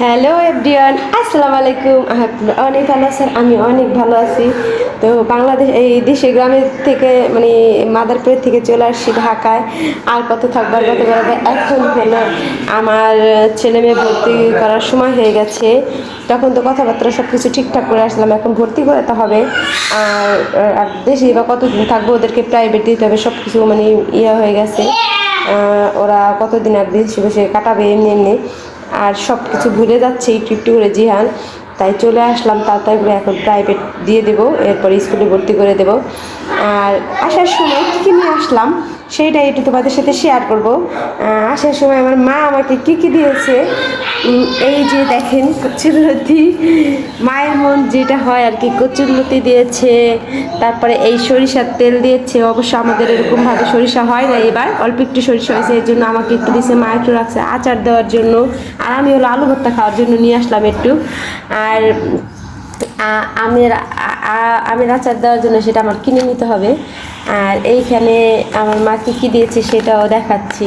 Hello everyone আসসালামু আলাইকুম অনেক ভালো আছেন। আমি অনেক ভালো আছি। তো বাংলাদেশ, এই দেশে গ্রামের থেকে মানে মাদারপুরের থেকে চলে আসছি ঢাকায়। আর কত থাকবার, কত বেড়াবে এখন হলো আমার ছেলে মেয়ে ভর্তি করার সময় হয়ে গেছে। তখন তো কথাবার্তা সব কিছু ঠিকঠাক করে আসলাম। এখন ভর্তি করাতে হবে। আর আর দেশে বা কতদিন থাকব, ওদেরকে প্রাইভেট দিতে হবে সব কিছু মানে ইয়ে হয়ে গেছে। ওরা কতদিন আর দেশে বসে কাটাবে এমনি এমনি। আর সব কিছু ভুলে যাচ্ছে একটু একটু করে জিহান। তাই চলে আসলাম, তাড়াতাড়ি করে এখন প্রাইভেট দিয়ে দেবো, এরপর স্কুলে ভর্তি করে দেবো। আর আসার সময় কী কী নিয়ে আসলাম, সেইটাই একটু তোমাদের সাথে শেয়ার করব। আসার সময় আমার মা আমাকে কী কী দিয়েছে এই যে দেখেন কচুরলতি মায়ের মন যেটা হয় আর কি কচুরলতি দিয়েছে, তারপরে এই সরিষার তেল দিয়েছে, অবশ্য আমাদের এরকমভাবে সরিষা হয় না এবার, অল্প একটু সরিষা হয়েছে, এই জন্য আমাকে একটু দিয়েছে মা একটু রাখছে আচার দেওয়ার জন্য, আর আমি হলো আলু ভর্তা খাওয়ার জন্য নিয়ে আসলাম একটু। আর আমের আমের আচার দেওয়ার জন্য সেটা আমার কিনে নিতে হবে। আর এইখানে আমার মা কী কী দিয়েছে সেটাও দেখাচ্ছি।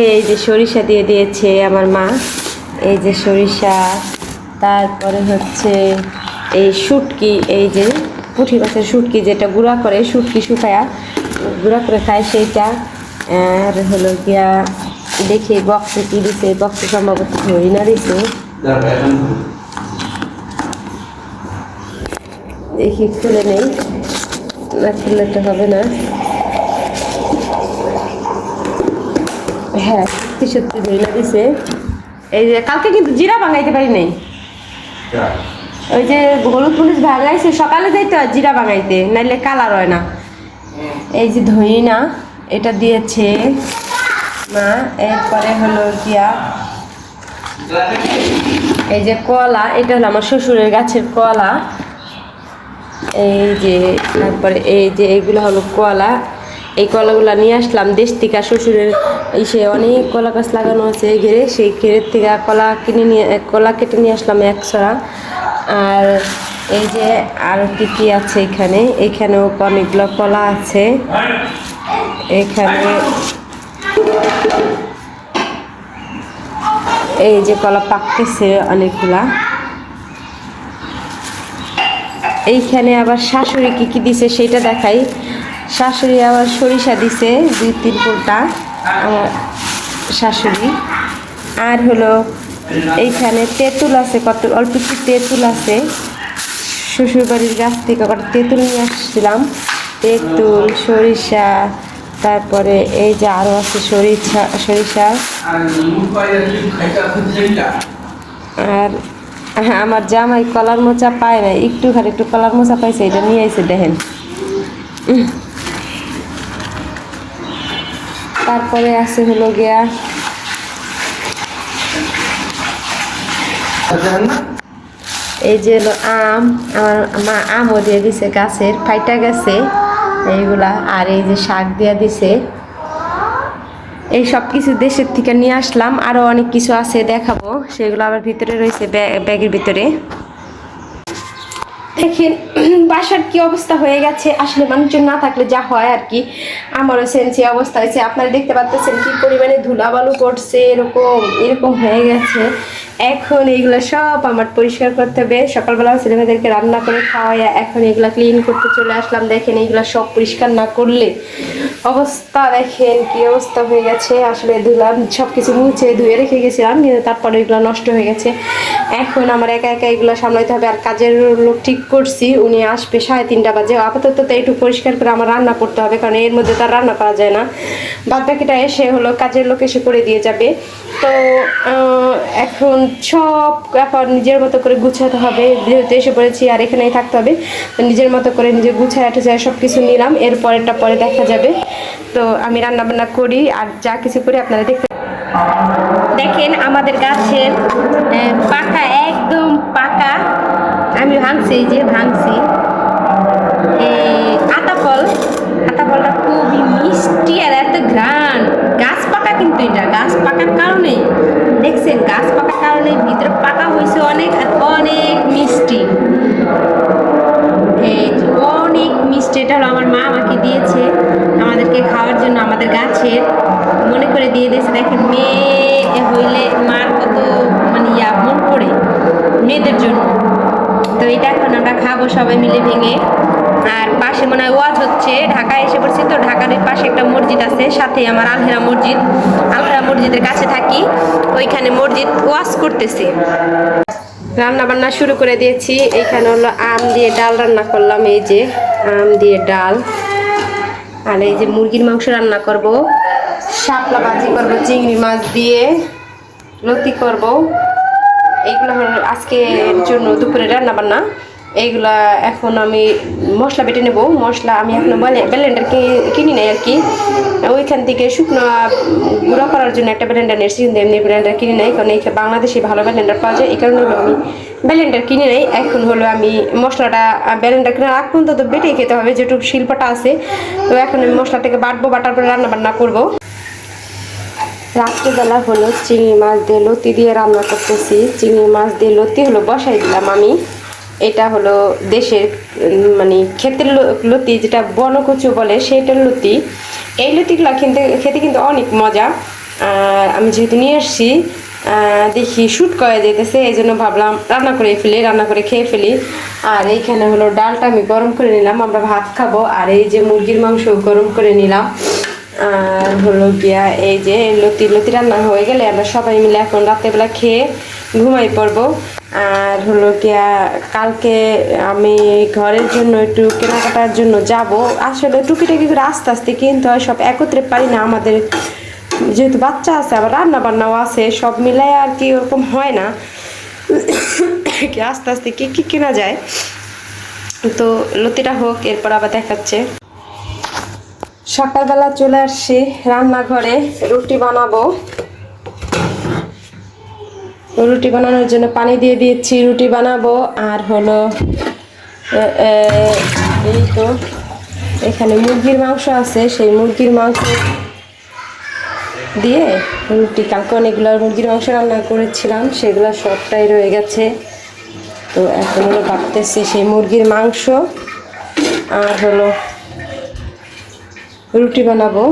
এই যে সরিষা দিয়ে দিয়েছে আমার মা। এই যে সরিষা, তারপরে হচ্ছে এই শুটকি, এই যে পুঁটি মাছের শুটকি যেটা গুঁড়া করে, শুটকি শুকায়া গুঁড়া করে খায় সেইটা। আর হলো গিয়া দেখি বক্সে কী দিছে, বক্সে সম্ভবত হরিণা দিছে। দেখি খুলে নেই। না খুললে তো হবে না। হ্যাঁ সত্যি সত্যি ধরিনা দিছে। এই যে, কালকে কিন্তু জিরা বাঙাইতে পারি নাই। ওই যে হলুদ পুলিশ ভাঙাইছে, সকালে যাইতে হয় জিরা বাঙাইতে নাইলে কালার হয় না। এই যে ধইনা এটা দিয়েছে মা, এরপরে হলো গিয়া এই যে কলা, এটা হলো আমার শ্বশুরের গাছের কলা। এই যে, তারপরে এই যে এগুলো হলো কলা। এই কলাগুলো নিয়ে আসলাম দেশ থেকে। শ্বশুরের ইসে অনেক কলা গাছ লাগানো আছে এই ঘেরে। সেই ঘেরের থেকে কলা কিনে নিয়ে, কলা কেটে নিয়ে আসলাম একশোরা আর এই যে আর কি কি আছে এখানে? এখানেও অনেকগুলো কলা আছে। এখানে এই যে কলা পাকতেছে অনেকগুলা। এইখানে আবার শাশুড়ি কী কী দিছে সেটা দেখাই। শাশুড়ি আবার সরিষা দিছে দুই তিন কোটা আমার শাশুড়ি। আর হলো এইখানে তেঁতুল আছে, কত অল্প একটু তেঁতুল আছে। শ্বশুরবাড়ির গাছ থেকে কত তেঁতুল নিয়ে আসছিলাম। তেঁতুল, সরিষা, তারপরে এই যে আরও আছে সরিষা সরিষা। আর আমার জামাই কলার মোচা পায় না একটু খালি একটু কলার মোচা পাইছে, এটা নিয়ে আইছে, দেখেন। তারপরে আছে হলো গিয়া এই যে হলো আম, আমার মা আমও দিয়ে দিছে গাছের, ফাইটা গেছে, এইগুলা, আর এই যে শাক দিয়া দিছে। এই সব কিছু দেশের থেকে নিয়ে আসলাম। আরও অনেক কিছু আছে দেখাবো। সেগুলো আবার ভিতরে রয়েছে ব্যাগ- ব্যাগের ভিতরে। দেখেন, বাসার কি অবস্থা হয়ে গেছে? আসলে মানুষজন না থাকলে যা হয় আর কি। আমারও সেন্সি অবস্থা হয়েছে। আপনারা দেখতে পাচ্ছেন কি পরিমাণে ধুলাবালু পড়ছে, এরকম এরকম হয়ে গেছে। এখন এইগুলো সব আমার পরিষ্কার করতে হবে। সকালবেলা ছেলেমেয়েদেরকে রান্না করে খাওয়াই এখন এগুলো ক্লিন করতে চলে আসলাম। দেখেন এইগুলো সব পরিষ্কার না করলে অবস্থা, দেখেন কি অবস্থা হয়ে গেছে। আসলে ধুলাম সব কিছু মুছে ধুয়ে রেখে গেছিলাম, কিন্তু তারপরে এগুলো নষ্ট হয়ে গেছে। এখন আমার একা একা এগুলো সামলাইতে হবে। আর কাজের লোক ঠিক করছি, উনি আসবে সাড়ে তিনটা বাজে। আপাতত তো একটু পরিষ্কার করে আমার রান্না করতে হবে, কারণ এর মধ্যে তো আর রান্না করা যায় না। বাদ বাকিটা এসে হলো কাজের লোক এসে করে দিয়ে যাবে। তো এখন সব এখন নিজের মতো করে গুছাতে হবে। যেহেতু এসে পড়েছি আর এখানেই থাকতে হবে নিজের মতো করে নিজে গুছায় টুছায় সব কিছু নিলাম। এর পরেরটা পরে দেখা যাবে। তো, আমি রান্না বান্না করি আর যা কিছু করি আপনারা দেখতে দেখেন আমাদের গাছের পাকা একদম পাকা। ভাঙছি যে ভাঙছি। আতা ফল, আতা ফলটা খুবই মিষ্টি আর এত ঘ্রাণ। গাছ পাকা কিন্তু এটা, গাছ পাকার কারণে। দেখছেন, গাছ পাকার কারণে ভিতরে পাকা হয়েছে অনেক আর অনেক মিষ্টি। অনেক মিষ্টি, এটা হলো আমার মা আমাকে দিয়েছে। আমাদেরকে খাওয়ার জন্য আমাদের গাছের, মনে করে দিয়ে দিয়েছে। দেখেন মেয়ে খাব সবাই মিলে ভেঙে। আর পাশে মনে হয় ওয়াজ হচ্ছে, ঢাকায় এসে পড়ছি তো, ঢাকার পাশে একটা মসজিদ আছে সাথে আমার আলহেরা মসজিদ। আলহেরা মসজিদের কাছে থাকি, ওইখানে মসজিদ ওয়াজ করতেছে। রান্না বান্না শুরু করে দিয়েছি এইখানে হলো আম দিয়ে ডাল রান্না করলাম, এই যে আম দিয়ে ডাল। আর এই যে মুরগির মাংস রান্না করব, শাপলা ভাজি করব, চিংড়ি মাছ দিয়ে, লতি করব। এইগুলো হলো আজকের জন্য দুপুরে রান্না বান্না এইগুলা এখন আমি মশলা বেটে নেব। মশলা আমি এখন বলে ব্লেন্ডার কিনি নাই আর কি ওইখান থেকে শুকনো গুঁড়ো করার জন্য একটা ব্লেন্ডার নিয়েছি, কিন্তু এমনি ব্লেন্ডার কিনি নাই, কারণ এই বাংলাদেশে ভালো ব্লেন্ডার পাওয়া যায়, এই কারণে হলো আমি ব্লেন্ডার কিনে নেই। এখন হলো আমি মশলাটা ব্লেন্ডার কিনে রাখ পর্যন্ত তো বেটেই খেতে হবে, যেটুকু শিল্পটা আছে। তো এখন আমি মশলাটাকে বাটবো, বাটার পরে রান্না বান্না করব। রাত্রিবেলা হলো চিংড়ি মাছ দিয়ে লতি দিয়ে রান্না করতেছি। চিংড়ি মাছ দিয়ে লতি হলো বসাই দিলাম আমি। এটা হলো দেশের মানে ক্ষেতের লতি যেটা বনকচু বলে, সেটার লতি। এই লতিগুলো কিন্তু, খেতে কিন্তু অনেক মজা। আর আমি যেহেতু নিয়ে এসছি দেখি শ্যুট করে যেতেছে এই জন্য ভাবলাম রান্না করে ফেলি, রান্না করে খেয়ে ফেলি। আর এইখানে হলো ডালটা আমি গরম করে নিলাম, আমরা ভাত খাব। আর এই যে মুরগির মাংস গরম করে নিলাম। আর হলো গিয়া এই যে লতি লতি রান্না হয়ে গেলে আমরা সবাই মিলে এখন রাত্রেবেলা খেয়ে ঘুমাই পড়ব। আর হলো গিয়া কালকে আমি ঘরের জন্য একটু কেনাকাটার জন্য যাব। আসলে টুকিটাকি করে আস্তে আস্তে কিন্তু সব একত্রে পারি না আমাদের। যেহেতু বাচ্চা আছে, আবার রান্না বান্নাও আছে, সব মিলাই আর কি ওরকম হয় না। কি আস্তে আস্তে কি কি কেনা যায়? তো লতিটা হোক, এরপর আবার দেখাচ্ছে। সকালবেলা চলে আসছি রান্নাঘরে, রুটি বানাবো। রুটি বানানোর জন্য পানি দিয়ে দিয়েছি রুটি বানাবো। আর হলো এই তো, এখানে মুরগির মাংস আছে, সেই মুরগির মাংস দিয়ে রুটি, কালকে অনেকগুলো মুরগির মাংস রান্না করেছিলাম, সেগুলো সবটাই রয়ে গেছে। তো এখন হলো ভাবতেছি সেই মুরগির মাংস, আর হলো রুটি বানাবো।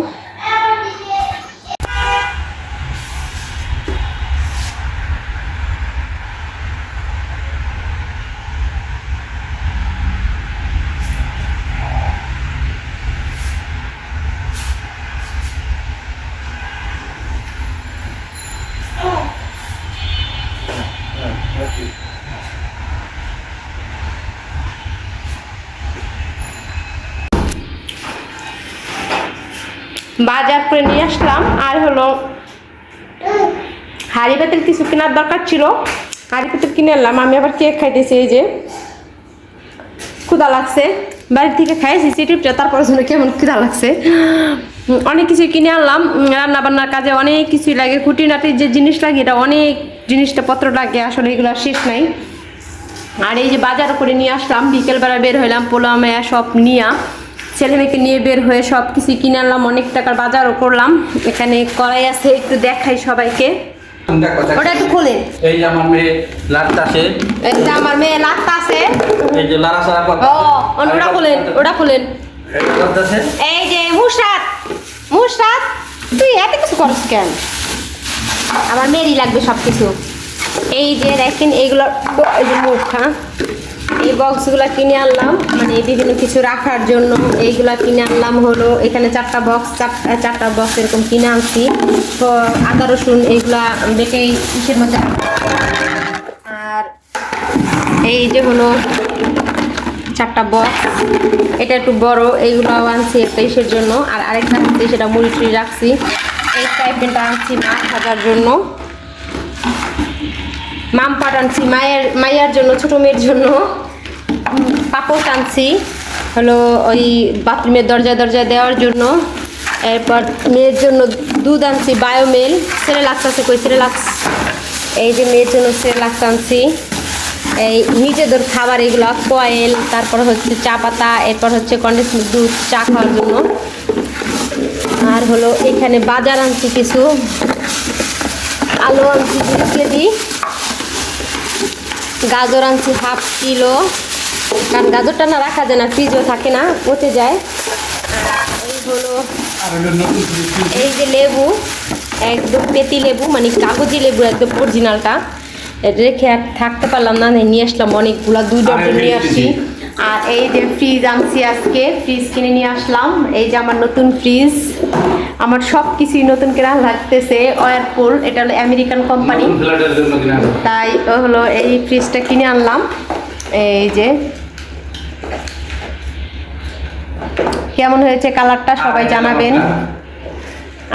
বাজার করে নিয়ে আসলাম। আর হলো হাড়ি পাতিল কিছু কেনার দরকার ছিল। হাড়ি পাতিল কিনে আনলাম। আমি আবার কেক খাইতেছি এই যে। ক্ষুদা লাগছে। বাড়ি থেকে খাইছি সিটিপটা তারপর জন্য কেমন ক্ষুদা লাগছে। অনেক কিছু কিনে আনলাম। রান্না বান্নার কাজে অনেক কিছুই লাগে। খুঁটিনাটির যে জিনিস লাগে, এটা অনেক জিনিসটা পত্র লাগে। আসলে এগুলো শেষ নাই। আর এই যে বাজার করে নিয়ে আসলাম। বিকেলবেলা বের হইলাম পোলা সব নিয়া। ছেলে মেয়েকে নিয়ে বের হয়ে সব কিছু কিনে আনলাম অনেক টাকার বাজারও করলাম। এখানে কড়াই আছে একটু দেখাই সবাইকে। ওটা একটু খোলেন। এই যে আমার মেয়ে লাটতাছে এই যে আমার মেয়ে লাগতা এই যে লাড়াচাড়া ও ওটা খোলেন ওটা খোলেন। এই যে মুশরাত মুশরাত তুই এত কিছু করছ কেন? আমার মেয়েরই লাগবে সব কিছু এই যে দেখেন এইগুলো এই যে মুখ হ্যাঁ? এই বক্সগুলো কিনে আনলাম। মানে বিভিন্ন কিছু রাখার জন্য এইগুলা কিনে আনলাম হলো, এখানে চারটা বক্স চারটা বক্স এরকম কিনে আনছি। তো আদা, রসুন এইগুলা বেটে কিসের মধ্যে আর এই যে হলো চারটা বক্স এটা একটু বড় এইগুলো আনছি একটা ইসের জন্য। আর আরেকটা আনছি, সেটা মুড়ি টুড়ি রাখছি। এই টাইপেরটা আনছি মাছ ভাজার জন্য। মাম আনছি মায়ের, মাইয়ার জন্য, ছোটো মেয়ের জন্য। পাপড় আনছি হলো ওই বাথরুমের দরজা দরজা দেওয়ার জন্য। এরপর মেয়ের জন্য দুধ আনছি, বায়োমেল সেরে লাগতেছে কই? সেরে লাক্স এই যে মেয়ের জন্য সেরে লাগতে আনছি। এই নিজেদের খাবার এগুলো কয়েল তারপর হচ্ছে চা পাতা, এরপর হচ্ছে কন্ডেন্স দুধ, চা খাওয়ার জন্য। আর হলো এখানে বাজার আনছি কিছু। আলু আনছি দুই কেজি গাজর আনছি হাফ কিলো। কারণ গাজরটা না রাখা যায় না ফ্রিজও থাকে না পচে যায়। এই হলো এই যে লেবু একদম পেতি লেবু মানে কাগজি লেবু একদম অরিজিনালটা রেখে আর থাকতে পারলাম না নিয়ে আসলাম অনেকগুলা দুই ডজন নিয়ে আসছি। আর এই যে ফ্রিজ আনছি আজকে ফ্রিজ কিনে নিয়ে আসলাম। এই যে আমার নতুন ফ্রিজ আমার সব কিছুই নতুন কেনা লাগতেছে ওয়ারপুল এটা হলো আমেরিকান কোম্পানি তাই ও হলো এই ফ্রিজটা কিনে আনলাম। এই যে কেমন হয়েছে কালারটা সবাই জানাবেন।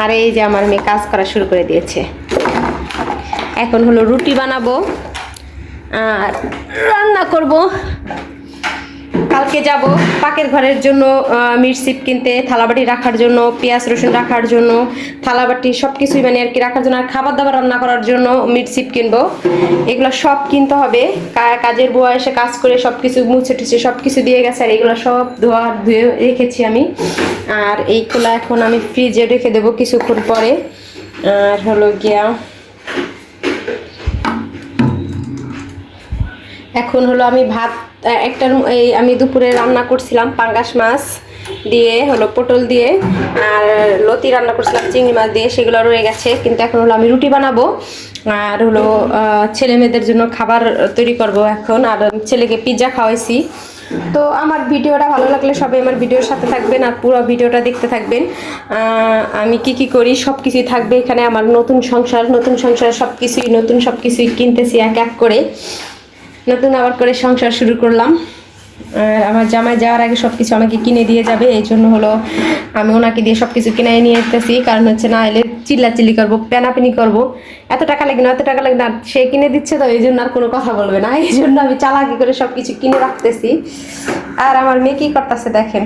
আর এই যে আমার মেয়ে কাজ করা শুরু করে দিয়েছে। এখন হলো রুটি বানাবো আর রান্না করব। কালকে যাব পাকের ঘরের জন্য মিরসিপ কিনতে, থালাবাটি রাখার জন্য, পেঁয়াজ, রসুন রাখার জন্য, থালাবাটি সব কিছুই মানে আর কি রাখার জন্য, আর খাবার দাবার রান্না করার জন্য মিরসিপ কিনবো। এগুলো সব কিনতে হবে কাজের বুয়া এসে কাজ করে সব কিছু মুছে টুছে সব কিছু দিয়ে গেছে, আর এগুলো সব ধোয়া ধুয়ে রেখেছি আমি। আর এইগুলো এখন আমি ফ্রিজে রেখে দেবো কিছুক্ষণ পরে। আর হলো গিয়া এখন হলো আমি ভাত একটার এই আমি দুপুরে রান্না করছিলাম পাঙ্গাস মাছ দিয়ে, হলো পটল দিয়ে, আর লতি রান্না করছিলাম, চিংড়ি মাছ দিয়ে, সেগুলো রয়ে গেছে। কিন্তু এখন হলো আমি রুটি বানাবো। আর হলো ছেলে মেয়েদের জন্য খাবার তৈরি করব এখন। আর ছেলেকে পিৎজা খাওয়াইছি। তো আমার ভিডিওটা ভালো লাগলে সবাই আমার ভিডিওর সাথে থাকবেন আর পুরো ভিডিওটা দেখতে থাকবেন। আমি কি কি করি সব কিছুই থাকবে এখানে। আমার নতুন সংসার নতুন সংসার সব কিছুই নতুন সব কিছুই কিনতেছি এক এক করে। নতুন আবার করে সংসার শুরু করলাম। আমার জামাই যাওয়ার আগে সব কিছু আমাকে কিনে দিয়ে যাবে, এই জন্য হলো আমি ওনাকে দিয়ে সব কিছু কিনে নিয়ে যেতেছি কারণ হচ্ছে না, এলে চিল্লাচিল্লি করব, পেনাপিনি করব। এত টাকা লাগে না, এত টাকা লাগে না, সে কিনে দিচ্ছে তো, এই জন্য আর কোনো কথা বলবে না। এই জন্য আমি চালাকি করে সব কিছু কিনে রাখতেছি। আর আমার মেয়ে কী করতেছে দেখেন